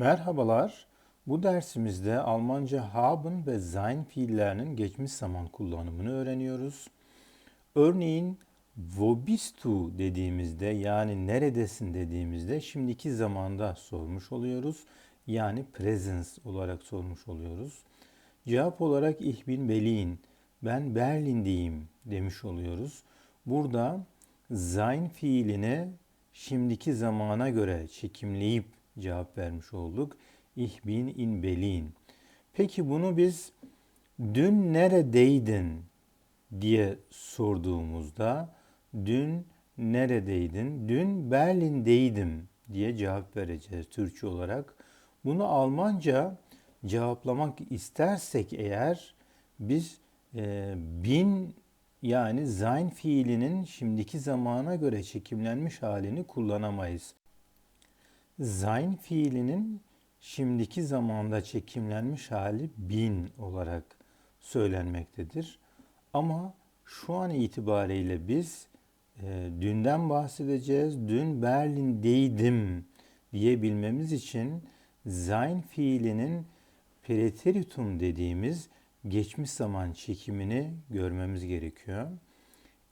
Merhabalar. Bu dersimizde Almanca haben ve sein fiillerinin geçmiş zaman kullanımını öğreniyoruz. Örneğin wo bist du dediğimizde yani neredesin dediğimizde şimdiki zamanda sormuş oluyoruz. Yani presence olarak sormuş oluyoruz. Cevap olarak ich bin Berlin, ben Berlin'deyim demiş oluyoruz. Burada sein fiiline şimdiki zamana göre çekimleyip cevap vermiş olduk. Ich bin in Berlin. Peki bunu biz dün neredeydin diye sorduğumuzda dün neredeydin? Dün Berlin'deydim diye cevap vereceğiz Türkçe olarak. Bunu Almanca cevaplamak istersek eğer biz e, bin yani sein fiilinin şimdiki zamana göre çekimlenmiş halini kullanamayız. Sein fiilinin şimdiki zamanda çekimlenmiş hali bin olarak söylenmektedir. Ama şu an itibariyle biz e, dünden bahsedeceğiz. Dün Berlin'deydim diyebilmemiz için sein fiilinin preteritum dediğimiz geçmiş zaman çekimini görmemiz gerekiyor.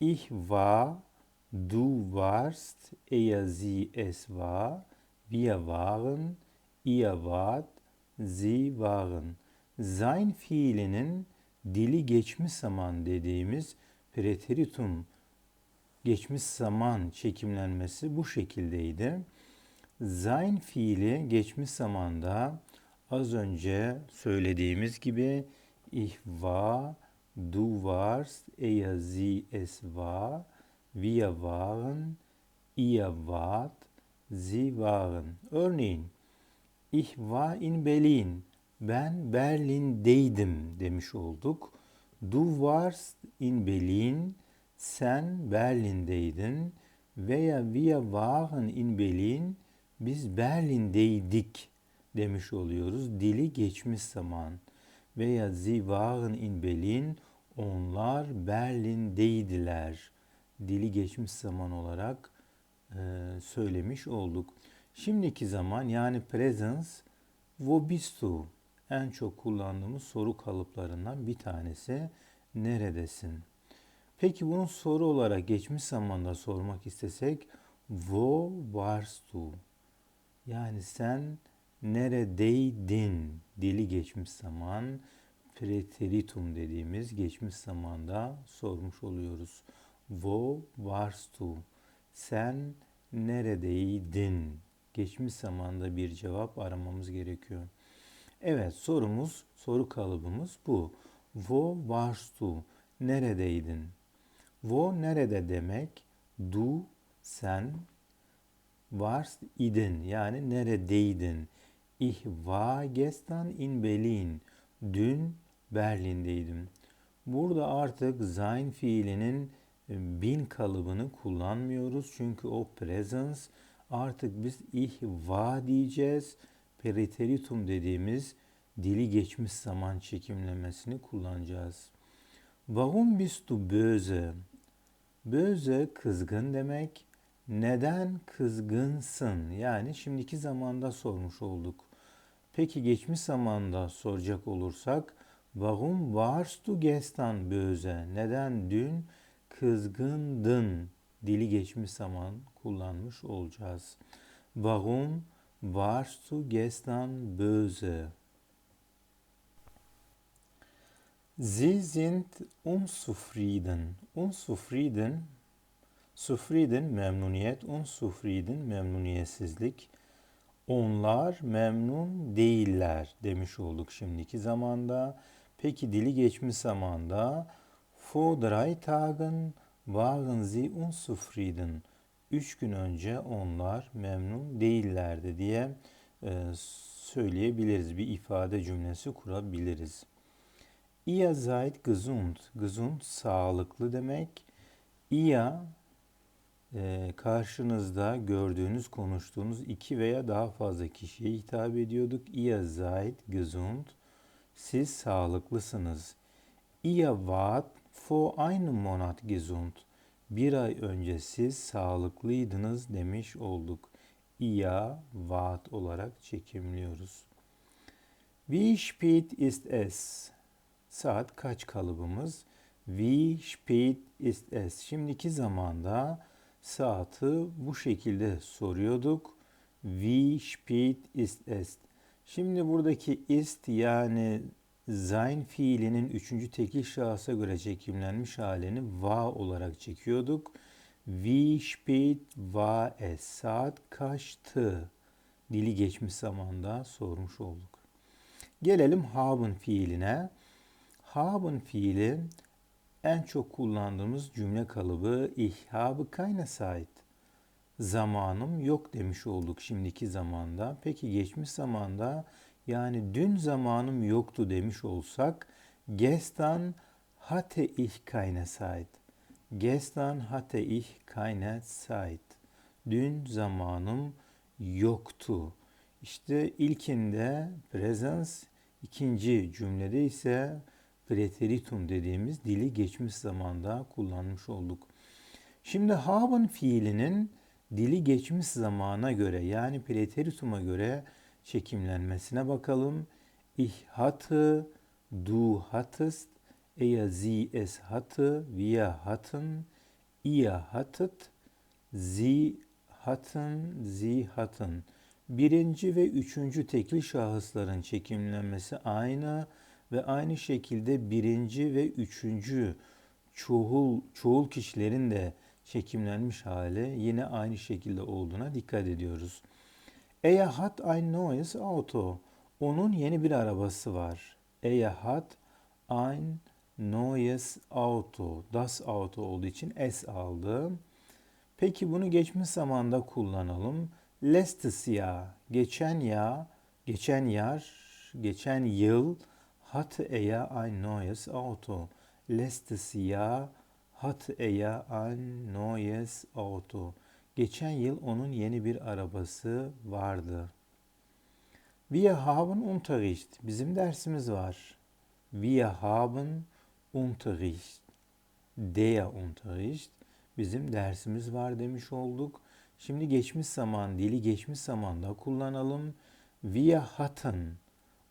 Ich war, du warst, er, sie, es war, wir waren, ihr wart, sie waren. Sein fiilinin dili geçmiş zaman dediğimiz preteritum geçmiş zaman çekimlenmesi bu şekildeydi. Sein fiili geçmiş zamanda az önce söylediğimiz gibi ich war, du warst, er, sie, es war, wir waren, ihr wart, sie waren. Örneğin ich war in Berlin. Ben Berlin'deydim demiş olduk. Du warst in Berlin. Sen Berlin'deydin. Veya wir waren in Berlin. Biz Berlin'deydik demiş oluyoruz. Dili geçmiş zaman. Veya sie waren in Berlin. Onlar Berlin'deydiler. Dili geçmiş zaman olarak söylemiş olduk. Şimdiki zaman yani presence wo bist du? En çok kullandığımız soru kalıplarından bir tanesi neredesin? Peki bunu soru olarak geçmiş zamanda sormak istesek wo warst? Yani sen neredeydin? Dili geçmiş zaman preteritum dediğimiz geçmiş zamanda sormuş oluyoruz. Wo warst? Sen neredeydin? Geçmiş zamanda bir cevap aramamız gerekiyor. Evet sorumuz, soru kalıbımız bu. Wo warst du? Neredeydin? Wo nerede demek? Du sen warst idin yani neredeydin? Ich war gestern in Berlin. Dün Berlin'deydim. Burada artık sein fiilinin bin kalıbını kullanmıyoruz. Çünkü o presence artık biz ich war diyeceğiz. Preteritum dediğimiz dili geçmiş zaman çekimlemesini kullanacağız. Warum bist du böse? Böse kızgın demek. Neden kızgınsın? Yani şimdiki zamanda sormuş olduk. Peki geçmiş zamanda soracak olursak Warum warst du gestern böse? Neden dün kızgındın dili geçmiş zaman kullanmış olacağız. Warum warst du gestern böse? Sie sind unzufrieden. Unzufrieden, zufrieden memnuniyet, unzufrieden memnuniyetsizlik. Onlar memnun değiller demiş olduk şimdiki zamanda. Peki dili geçmiş zamanda Vor drei Tagen waren sie unzufrieden. Üç gün önce onlar memnun değillerdi diye e, söyleyebiliriz. Bir ifade cümlesi kurabiliriz. Ihr seid gesund. Gesund sağlıklı demek. Ihr e, karşınızda gördüğünüz, konuştuğunuz iki veya daha fazla kişiye hitap ediyorduk. Ihr seid gesund. Siz sağlıklısınız. Ihr wart vor einem Monat gesund. Bir ay önce siz sağlıklıydınız demiş olduk. iya vaat olarak çekimliyoruz. Wie spät ist es? Saat kaç kalıbımız? Wie spät ist es? Şimdiki zamanda saati bu şekilde soruyorduk. Wie spät ist es? Şimdi buradaki ist yani sein fiilinin üçüncü tekil şahısa göre çekimlenmiş halini va olarak çekiyorduk. Wie spät war es? Saat kaçtı? Dili geçmiş zamanda sormuş olduk. Gelelim haben fiiline. Haben fiili en çok kullandığımız cümle kalıbı ich habe keine Zeit. Zamanım yok demiş olduk şimdiki zamanda. Peki geçmiş zamanda yani dün zamanım yoktu demiş olsak gestern hatte ich keine Zeit. Gestern hatte ich keine Zeit. Dün zamanım yoktu. İşte ilkinde presens, ikinci cümlede ise preteritum dediğimiz dili geçmiş zamanda kullanmış olduk. Şimdi haben fiilinin dili geçmiş zamana göre yani preterituma göre çekimlenmesine bakalım. Ich hatte, du hattest, er sie es hatte, wir hatten, ihr hattet, sie hatten, sie hatten. Birinci ve üçüncü tekli şahısların çekimlenmesi aynı ve aynı şekilde birinci ve üçüncü çoğul, çoğul kişilerin de çekimlenmiş hali yine aynı şekilde olduğuna dikkat ediyoruz. Er hat ein neues Auto. Onun yeni bir arabası var. Er hat ein neues Auto. Das Auto olduğu için S aldı. Peki bunu geçmiş zamanda kullanalım. Letztes Jahr, geçen ya, geçen yar, geçen yıl hatte er ein neues Auto. Letztes Jahr hatte er ein neues Auto. Geçen yıl onun yeni bir arabası vardı. Wir haben Unterricht. Bizim dersimiz var. Wir haben Unterricht. Der Unterricht. Bizim dersimiz var demiş olduk. Şimdi geçmiş zaman, dili geçmiş zamanda kullanalım. Wir hatten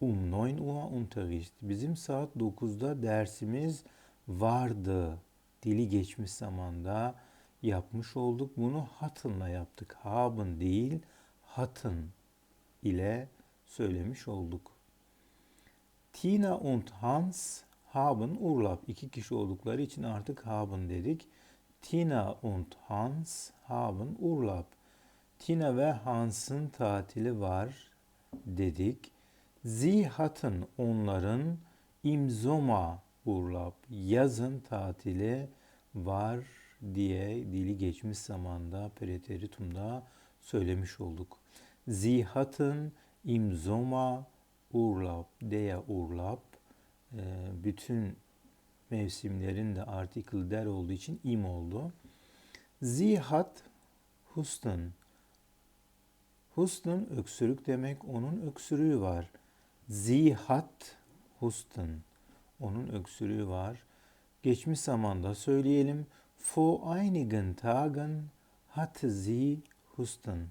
um 9 Uhr Unterricht. Bizim saat 9'da dersimiz vardı. Dili geçmiş zamanda yapmış olduk. Bunu hatınla yaptık. Haben değil, hatın ile söylemiş olduk. Tina und Hans haben Urlaub. İki kişi oldukları için artık haben dedik. Tina und Hans haben Urlaub. Tina ve Hans'ın tatili var dedik. Sie hatten onların im Sommer Urlaub. Yazın tatili var diye dili geçmiş zamanda preteritumda söylemiş olduk. Sie hatten im Sommer Urlaub, der Urlaub. Ee, bütün mevsimlerin de article der olduğu için im oldu. Sie hat Husten. Husten öksürük demek. Onun öksürüğü var. Sie hat Husten. Onun öksürüğü var. Geçmiş zamanda söyleyelim. Vor einigen Tagen hatte sie Husten.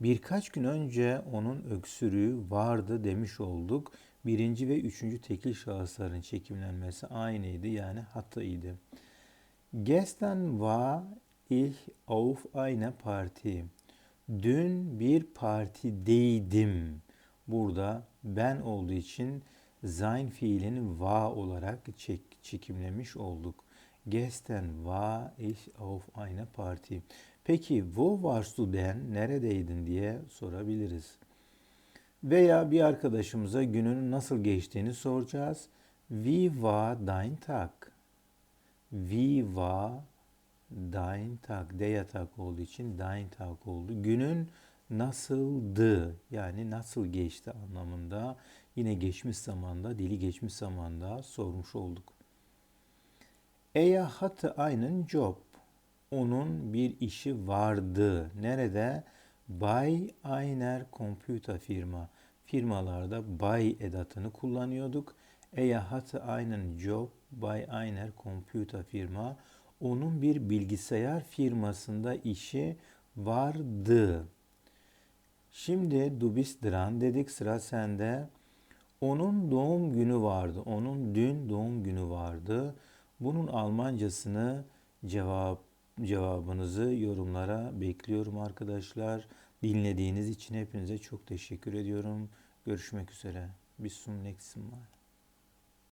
Birkaç gün önce onun öksürüğü vardı demiş olduk. Birinci ve üçüncü tekil şahısların çekimlenmesi aynıydı yani hattıydı. Gestern war ich auf einer Party. Dün bir partideydim. Burada ben olduğu için sein fiilini va olarak çek, çekimlemiş olduk. Gestern war ich auf einer Party. Peki wo warst du denn? Neredeydin diye sorabiliriz. Veya bir arkadaşımıza günün nasıl geçtiğini soracağız. Wie war dein Tag? Wie war dein Tag? Der Tag olduğu için dein Tag oldu. Günün nasıldı? Yani nasıl geçti anlamında. Yine geçmiş zamanda, dili geçmiş zamanda sormuş olduk. Er hatte einen Job. Onun bir işi vardı. Nerede? Bei einer Computerfirma. Firmalarda bei edatını kullanıyorduk. Er hatte einen Job bei einer Computerfirma. Onun bir bilgisayar firmasında işi vardı. Şimdi du bist dran dedik sıra sende. Onun doğum günü vardı. Onun dün doğum günü vardı. Bunun Almancasını cevap cevabınızı yorumlara bekliyorum arkadaşlar. Dinlediğiniz için hepinize çok teşekkür ediyorum. Görüşmek üzere. Bis zum nächsten Mal.